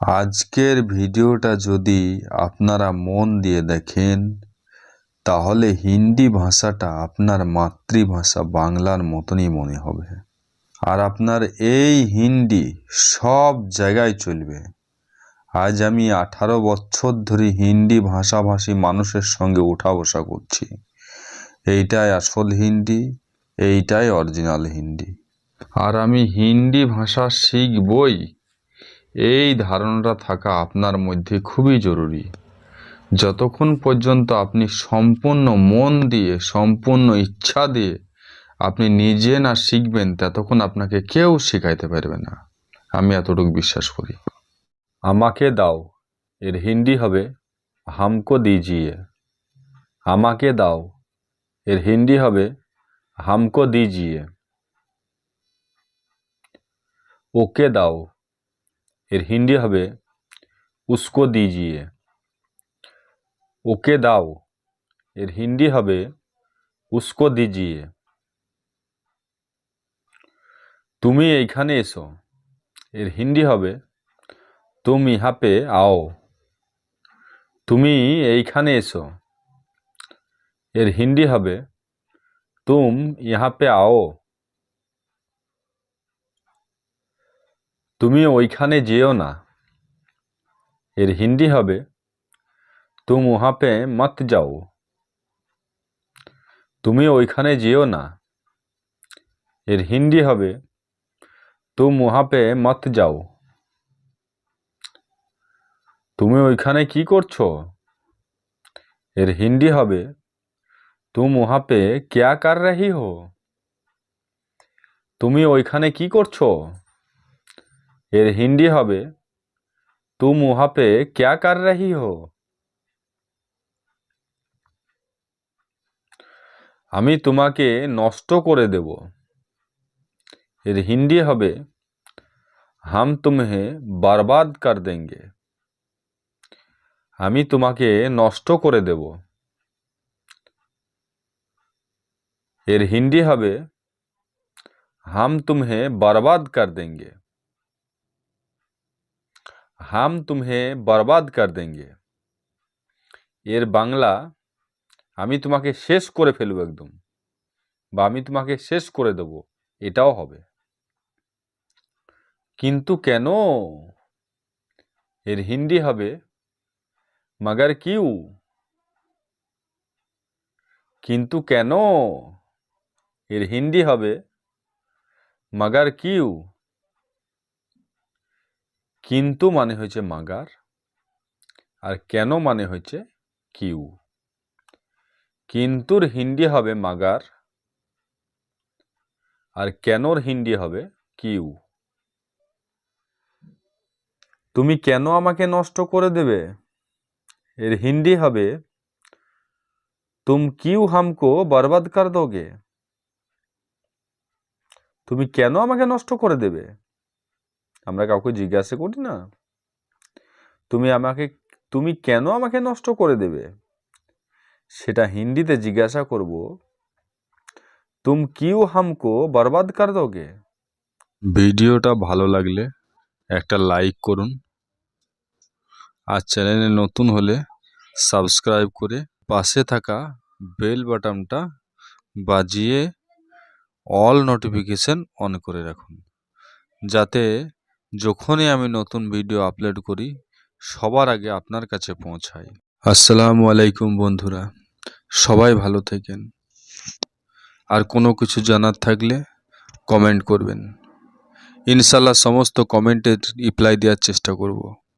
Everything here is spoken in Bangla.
আজকের ভিডিওটা যদি আপনারা মন দিয়ে দেখেন, তাহলে হিন্দি ভাষাটা আপনার মাতৃভাষা বাংলার মতনই মনে হবে। আর আপনার এই হিন্দি সব জায়গায় চলবে। আজ আমি আঠারো বছর ধরে হিন্দি ভাষাভাষী মানুষের সঙ্গে উঠা বসা করছি। এইটাই আসল হিন্দি, এইটাই অরিজিনাল হিন্দি। আর আমি হিন্দি ভাষা শিখবই এই ধারণাটা থাকা আপনার মধ্যে খুবই জরুরি। যতক্ষণ পর্যন্ত আপনি সম্পূর্ণ মন দিয়ে, সম্পূর্ণ ইচ্ছা দিয়ে আপনি নিজে না শিখবেন, ততক্ষণ আপনাকে কেউ শেখাইতে পারবে না। আমি এতটুকু বিশ্বাস করি। আমাকে দাও, এর হিন্দি হবে, হামকো দিজিয়ে। আমাকে দাও, এর হিন্দি হবে, হামকো দিজিয়ে। ওকে দাও এর হিন্দি হবে উস্কো দিজিয়ে ওকে দাও এর হিন্দি হবে উস্কো দিজিয়ে তুমি এইখানে এসো এর হিন্দি হবে তুম ইহা পে আও তুমি এইখানে এসো এর হিন্দি হবে তুম ইহা পে আও তুমি ওইখানে যেও না। এর হিন্দি হবে, তুম ওহা পে মত যাও। তুমি ওইখানে যেও না। এর হিন্দি হবে, তুম ওহা পে মত যাও। তুমি ওইখানে কি করছ? এর হিন্দি হবে, তুম ওহা পে ক্যা কর রহি হো? তুমি ওইখানে কি করছ? এর হিন্দি হবে, তুম ওহা পে ক্যা কর রহি হো? আমি তোমাকে নষ্ট করে দেব। এর হিন্দি হবে, হাম তুমহে বরবাদ কর দেঙ্গে। আমি তোমাকে নষ্ট করে দেব। এর হিন্দি হবে, হাম তুমহে বরবাদ কর দেঙ্গে। হাম তুমহে বরবাদ কর দেঙ্গে এর বাংলা, আমি তোমাকে শেষ করে ফেলব একদম। বা আমি তোমাকে শেষ করে দেব। এটাও হবে। কিন্তু কেন? এর হিন্দি হবে, মগর কিউ? কিন্তু কেন? এর হিন্দি হবে, মগর কিউ? কিন্তু মানে হয়েছে মাগার আর কেন মানে হয়েছে কিউ। কিন্তুর হিন্দি হবে মাগার আর কেনর হিন্দি হবে কিউ। তুমি কেন আমাকে নষ্ট করে দেবে? এর হিন্দি হবে, তুম কিউ হামকো বরবাদ কর দোগে? তুমি কেন আমাকে নষ্ট করে দেবে? আমরা কাউকে জিজ্ঞাসা করি না। তুমি আমাকে, তুমি কেন আমাকে নষ্ট করে দেবে? সেটা হিন্দিতে জিজ্ঞাসা করব, তুম কিউ হামকো বরবাদ কর দোগে? ভিডিওটা ভালো লাগলে একটা লাইক করুন। আর চ্যানেলে নতুন হলে সাবস্ক্রাইব করে পাশে থাকা বেল বাটনটা বাজিয়ে অল নোটিফিকেশন অন করে রাখুন। যাতে যখনই আমি নতুন ভিডিও আপলোড করি, সবার আগে আপনার কাছে পৌঁছাই। আসসালামু আলাইকুম বন্ধুরা, সবাই ভালো থাকেন। আর কোনো কিছু জানার থাকলে কমেন্ট করবেন। ইনশাল্লাহ সমস্ত কমেন্টের রিপ্লাই দেওয়ার চেষ্টা করব।